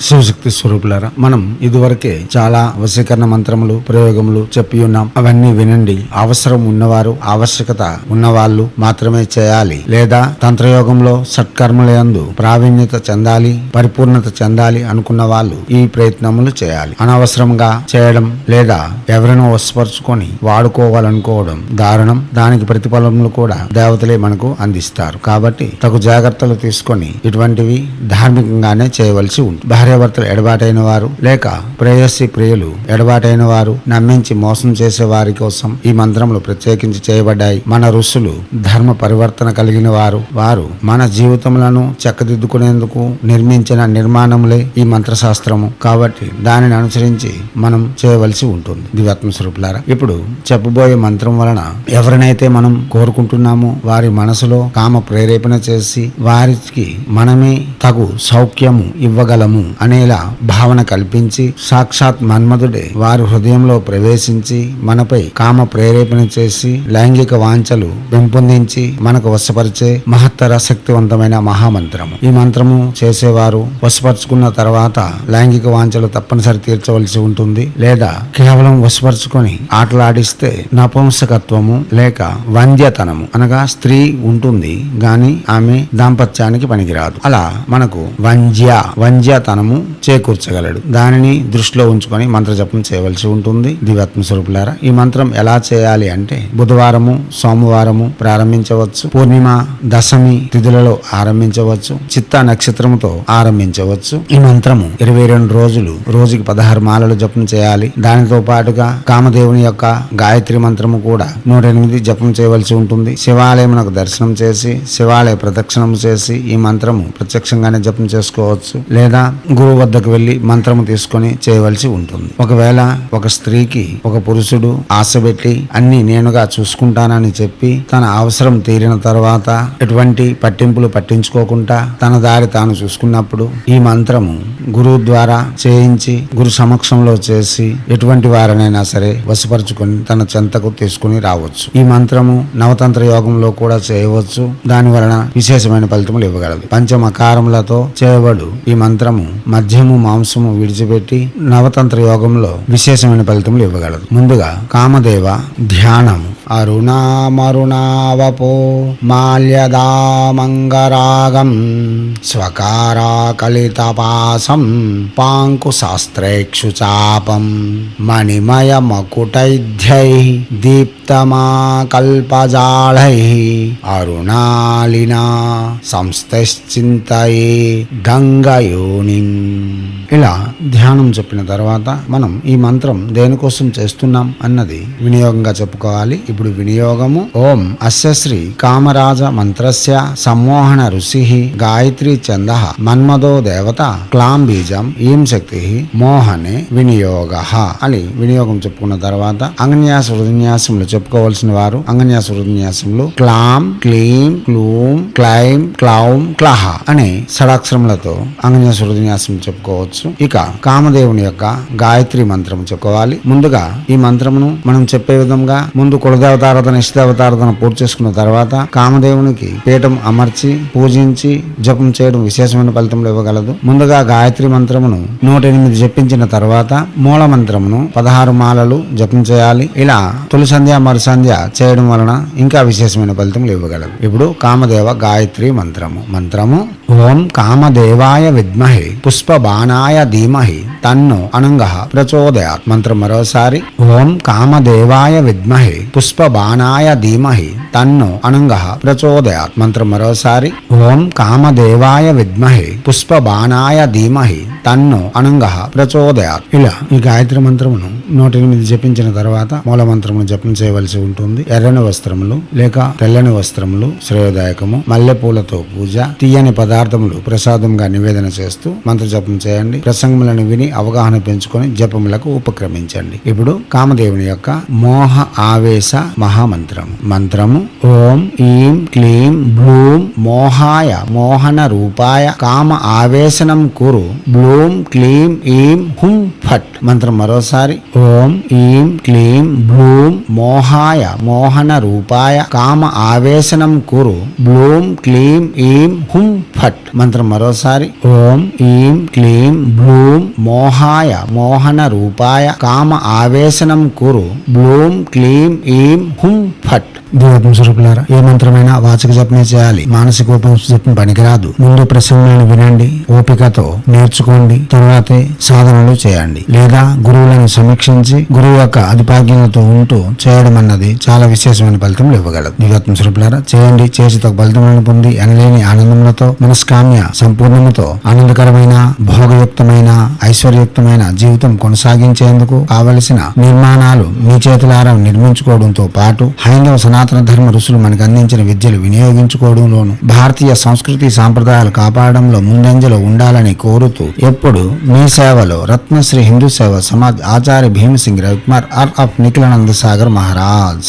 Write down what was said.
శివశక్తి స్వరూపులారా మనం ఇదివరకే చాలా వశీకరణ మంత్రములు ప్రయోగములు చెప్పి ఉన్నాం. అవన్నీ వినండి. అవసరం ఉన్నవారు ఆవశ్యకత ఉన్నవాళ్ళు మాత్రమే చేయాలి. లేదా తంత్రయోగంలో సత్కర్మలందు ప్రావీణ్యత చెందాలి పరిపూర్ణత చెందాలి అనుకున్న వాళ్ళు ఈ ప్రయత్నములు చేయాలి. అనవసరంగా చేయడం లేదా ఎవరినో వసపరుచుకొని వాడుకోవాలనుకోవడం దారుణం. దానికి ప్రతిఫలములు కూడా దేవతలే మనకు అందిస్తారు. కాబట్టి తగు జాగ్రత్తలు తీసుకొని ఇటువంటివి ధార్మికంగానే చేయవలసి ఉంటుంది. భార్యాభర్తలు ఎడబాటైన వారు లేక ప్రేయస్సి ప్రియులు ఎడబాటైన వారు నమ్మించి మోసం చేసే వారి కోసం ఈ మంత్రములు ప్రత్యేకించి చేయబడ్డాయి. మన ఋషులు ధర్మ పరివర్తన కలిగిన వారు వారు మన జీవితములను చక్కదిద్దుకునేందుకు నిర్మించిన నిర్మాణములే ఈ మంత్రశాస్త్రము. కాబట్టి దానిని అనుసరించి మనం చేయవలసి ఉంటుంది. దివాత్మ స్వరూపులారా ఇప్పుడు చెప్పబోయే మంత్రం వలన ఎవరినైతే మనం కోరుకుంటున్నామో వారి మనసులో కామ ప్రేరేపణ చేసి వారికి మనమే తగు సౌఖ్యము ఇవ్వగలము అనేలా భావన కల్పించి సాక్షాత్ మన్మధుడే వారి హృదయంలో ప్రవేశించి మనపై కామ ప్రేరేపణ చేసి లైంగిక వాంఛలు పెంపొందించి మనకు వశపరిచే మహత్తర శక్తివంతమైన మహామంత్రము. ఈ మంత్రము చేసేవారు వశపరుచుకున్న తర్వాత లైంగిక వాంఛలు తప్పనిసరి తీర్చవలసి ఉంటుంది. లేదా కేవలం వశపరుచుకొని ఆటలాడిస్తే నపుంసకత్వము లేక వంద్యతనము అనగా స్త్రీ ఉంటుంది. గాని ఆమె దాంపత్యానికి పనికిరాదు. అలా మనకు వంజ్య వంజ్యతనము చేకూర్చగలడు. దానిని దృష్టిలో ఉంచుకొని మంత్ర జపం చేయవలసి ఉంటుంది. దివాత్మ స్వరూపులారా ఈ మంత్రం ఎలా చేయాలి అంటే బుధవారము సోమవారము ప్రారంభించవచ్చు. పూర్ణిమ దశమి తిథులలో ఆరంభించవచ్చు. చిత్త నక్షత్రముతో ఆరంభించవచ్చు. ఈ మంత్రము ఇరవై రెండు రోజులు రోజుకి పదహారు మాలలు జపం చేయాలి. దానితో పాటుగా కామదేవుని యొక్క గాయత్రి మంత్రము కూడా నూట ఎనిమిది జపం చేయవలసి ఉంటుంది. శివాలయమునకు దర్శనం చేసి శివాలయ ప్రదక్షిణం చేసి ఈ మంత్రము ప్రత్యక్షంగానే జపం చేసుకోవచ్చు. లేదా గురువు వద్దకు వెళ్ళి మంత్రము తీసుకొని చేయవలసి ఉంటుంది. ఒకవేళ ఒక స్త్రీకి ఒక పురుషుడు ఆశ పెట్టి అన్ని నేనుగా చూసుకుంటానని చెప్పి తన అవసరం తీరిన తర్వాత ఎటువంటి పట్టింపులు పట్టించుకోకుండా తన దారి తాను చూసుకున్నప్పుడు ఈ మంత్రము గురువు ద్వారా చేయించి గురు సమక్షంలో చేసి ఎటువంటి వారినైనా సరే వశపరుచుకొని తన చెంతకు తీసుకుని రావచ్చు. ఈ మంత్రము నవతంత్ర యోగంలో కూడా చేయవచ్చు. దాని వలన విశేషమైన ఫలితములు ఇవ్వగలదు. పంచమకారములతో చేయబడు ఈ మంత్రము మద్యము మాంసము విడిచిపెట్టి నవతంత్ర యోగంలో విశేషమైన ఫలితములు ఇవ్వగలదు. ముందుగా కామదేవ ధ్యానము. అరుణామరుణావపో మాల్యదామంగరాగం స్వకారాకలితపాసం పాంకుశాస్త్రేక్షు చాపం మణిమయమకుటైధ్యై దీప్తమాకల్పజాళై అరుణాలినా సంస్థశ్చింతయే గంగయోనిం. ఇలా ధ్యానం చెప్పిన తర్వాత మనం ఈ మంత్రం దేనికోసం చేస్తున్నాం అన్నది వినియోగంగా చెప్పుకోవాలి. ఇప్పుడు వినియోగము ఓం అస్య శ్రీ కామరాజ మంత్రస్య సమ్మోహన ఋషి గాయత్రి చంద మన్మదో దేవత క్లాం బీజం ఈం శక్తి మోహనే వినియోగ అని వినియోగం చెప్పుకున్న తర్వాత అంగన్యాస హృదన్యాసములు చెప్పుకోవాల్సిన వారు అంగన్యాస హృదన్యాసములు క్లాం క్లీం క్లూం క్లైం క్లౌం క్లహ అనే షడాక్షరములతో అంగన్యాస హృదన్యాసం చెప్పుకోవచ్చు. ఇక కామదేవుని యొక్క గాయత్రి మంత్రం చెప్పుకోవాలి. ముందుగా ఈ మంత్రమును మనం చెప్పే విధంగా ముందు కులదేవతారాధన ఇష్టదేవతారాధన పూర్తి చేసుకున్న తర్వాత కామదేవునికి పీఠం అమర్చి పూజించి జపం చేయడం విశేషమైన ఫలితములు ఇవ్వగలదు. ముందుగా గాయత్రి మంత్రమును నూట ఎనిమిది జపించిన తర్వాత మూల మంత్రమును పదహారు మాలలు జపం చేయాలి. ఇలా తొలి సంధ్య మరు సంధ్య చేయడం వలన ఇంకా విశేషమైన ఫలితములు ఇవ్వగలదు ఇప్పుడు కామదేవ గాయత్రి మంత్రము. మంత్రము ఓం కామదేవాయ విద్మహే పుష్ప బాణాయ ధీమహి తన్ను అనంగ ప్రచోదయాత్. మంత్రం మరోసారి. ఓం కామదేవాయ విద్మహి పుష్పబాణాయ ధీమహి తన్ను అనంగ ప్రచోదయాత్. మంత్రం మరోసారి. ఓం కామదేవాయ విద్మహి పుష్పబాణాయ ధీమహి తన్ను అనంగ ప్రచోదయాత్. ఇలా ఈ గాయత్రి మంత్రమును నూట ఎనిమిది జపించిన తర్వాత మూలమంత్రమును జపం చేయవలసి ఉంటుంది. ఎర్రని వస్త్రములు లేక తెల్లని వస్త్రములు శ్రేయోదాయకము. మల్లెపూలతో పూజ తీయని పదార్థములు ప్రసాదంగా నివేదన చేస్తూ మంత్ర జపం చేయండి. ప్రసంగములను విని అవగాహన పెంచుకొని జపములకు ఉపక్రమించండి. ఇప్పుడు కామదేవుని యొక్క మోహ ఆవేశ మహామంత్రము మంత్రము ఓం ఈం క్లీం బ్లూం మోహాయ మోహన రూపాయ కామ ఆవేశనం కురు బ్లూం క్లీం ఈం హుం ఫట్. మంత్రం మరోసారి ఓం ఈం క్లీం బ్లూం మోహాయ మోహన రూపాయ కామ ఆవేశనం కురు బ్లూం క్లీం ఈం హుం ఫట్. మంత్రం మరోసారి. ఓం ఈం క్లీం బ్లూం మోహాయ మోహన రూపాయ కామ ఆవేశనం కురు బ్లూం క్లీం ఈం హుం ఫట్. దేవత్మ స్వరూపులారా ఏ మంత్రమైనా వాచక జపమే చేయాలి. మానసిక ఉపం జపం పనికిరాదు. ముందు ప్రసంగాన్ని వినండి ఓపికతో నేర్చుకోండి తర్వాతే సాధనలు చేయండి. లేదా గురువులను దర్శించి గురువు యొక్క అధిపాగ్యంతో ఉంటూ చేయడం అన్నది చాలా విశేషమైన ఫలితం ఇవ్వగలదు. దివ్యాత్మ స్వరూపులారా చేయండి. చేసి తగ్గ ఫలితములను పొంది ఎనలేని ఆనందములతో మనస్కామ్య సంపూర్ణముతో ఆనందకరమైన భోగయుక్తమైన ఐశ్వర్యుక్తమైన జీవితం కొనసాగించేందుకు కావలసిన నిర్మాణాలు మీ చేతులారా నిర్మించుకోవడంతో పాటు హైందవ సనాతన ధర్మ ఋషులు మనకు అందించిన విద్యలు వినియోగించుకోవడంలోను భారతీయ సంస్కృతి సాంప్రదాయాలు కాపాడడంలో ముందంజలో ఉండాలని కోరుతూ ఎప్పుడు మీ సేవలో రత్నశ్రీ హిందూ సేవ సమాజ్ ఆచార్య भीम सिंह रविकुमार और अब निखिलानंद सागर महाराज